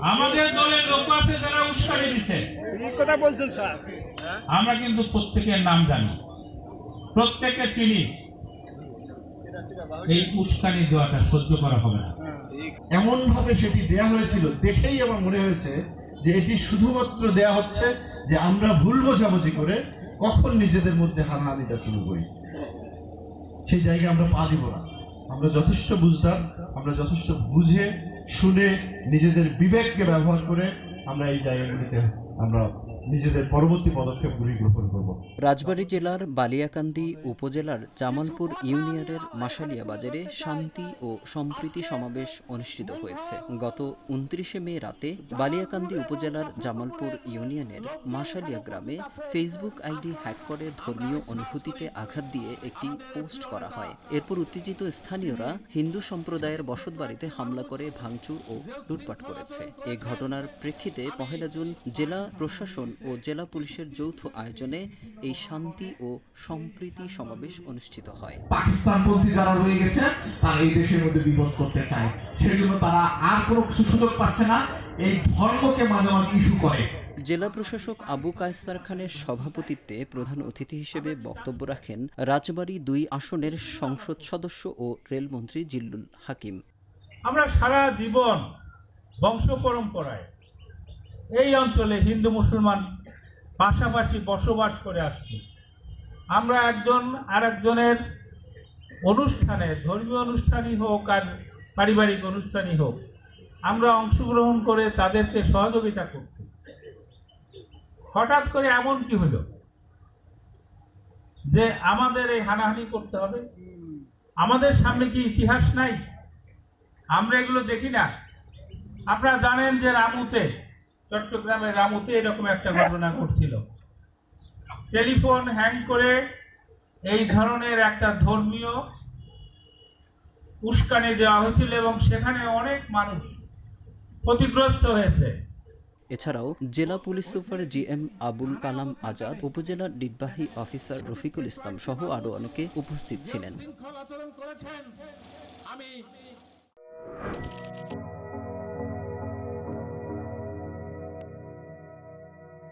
আমাদের দলের লোক আছে যারা উস্কানি দিচ্ছে। কথা বলছেন স্যার। আমরা কিন্তু প্রত্যেকের নাম জানি। প্রত্যেকে চিনি। এই উস্কানি দেওয়াটা সহ্য করা হবে না। এমন ভাবে সেটি দেয়া হয়েছিল দেখেই আমার মনে হয়েছে যে এটি শুধুমাত্র দেয়া হচ্ছে যে আমরা ভুল বোঝাবুঝি করে কখন নিজেদের মধ্যে হানাহানিটা শুরু করি। সেই জায়গায় আমরা পা দিব না। আমরা যথেষ্ট বুঝতাম আমরা যথেষ্ট বুঝে শুনে নিজেদের বিবেককে ব্যবহার করে আমরা এই জায়গাগুলিতে আমরা নিজেদের পরবর্তী পদক্ষেপগুলি গ্রহণ করব। রাজবাড়ী জেলার বালিয়াকান্দি উপজেলার জামালপুর ইউনিয়নের মাসালিয়া বাজারে শান্তি ও সম্প্রীতি সমাবেশ অনুষ্ঠিত হয়েছে। গত উনত্রিশে মে রাতে বালিয়াকান্দি উপজেলার জামালপুর ইউনিয়নের মাসালিয়া গ্রামে ফেসবুক আইডি হ্যাক করে ধর্মীয় অনুভূতিতে আঘাত দিয়ে একটি পোস্ট করা হয়। এরপর উত্তেজিত স্থানীয়রা হিন্দু সম্প্রদায়ের বসতবাড়িতে হামলা করে, ভাঙচুর ও লুটপাট করেছে। এ ঘটনার প্রেক্ষিতে পহেলা জুন জেলা প্রশাসন ও জেলা পুলিশের যৌথ আয়োজনে এই শান্তি ও সম্প্রীতি সমাবেশ অনুষ্ঠিত হয়। পাকিস্তানপন্থী যারা রয়ে গেছে তারা এই দেশের মধ্যে বিপদ করতে চায়। সেই জন্য তারা আর কোনো কিছু সুযোগ পাচ্ছে না। এই ধর্মকে মাঝে মাঝে ইস্যু করে। জেলা প্রশাসক আবু কায়সার খানের সভাপতিত্বে প্রধান অতিথি হিসেবে বক্তব্য রাখেন রাজবাড়ী দুই আসনের সংসদ সদস্য ও রেলমন্ত্রী জিল্লুল হাকিম। আমরা সারা জীবন বংশ পরম্পরায় এই অঞ্চলে হিন্দু মুসলমান পাশাপাশি বসবাস করে আসছে। আমরা একজন আরেকজনের অনুষ্ঠানে, ধর্মীয় অনুষ্ঠানই হোক আর পারিবারিক অনুষ্ঠানই হোক, আমরা অংশগ্রহণ করে তাদেরকে সহযোগিতা করছি। হঠাৎ করে এমন কি হলো? যে আমাদের এই হানাহানি করতে হবে? আমাদের সামনে কি ইতিহাস নাই? আমরা এগুলো দেখি না। আপনারা জানেন যে রামুতে চট্টগ্রামের রামুতে এরকম একটা ঘটনা ঘটছিল। টেলিফোন হ্যাং করে এই ধরনের একটা ধর্মীয় উস্কানি দেওয়া হয়েছিল এবং সেখানে অনেক মানুষ ক্ষতিগ্রস্ত হয়েছে। এছাড়াও জেলা police super G M Abul Kalam Azad উপজেলা নির্বাহী অফিসার রফিকুল ইসলাম সহ আরও অনেকে উপস্থিত ছিলেন। আমি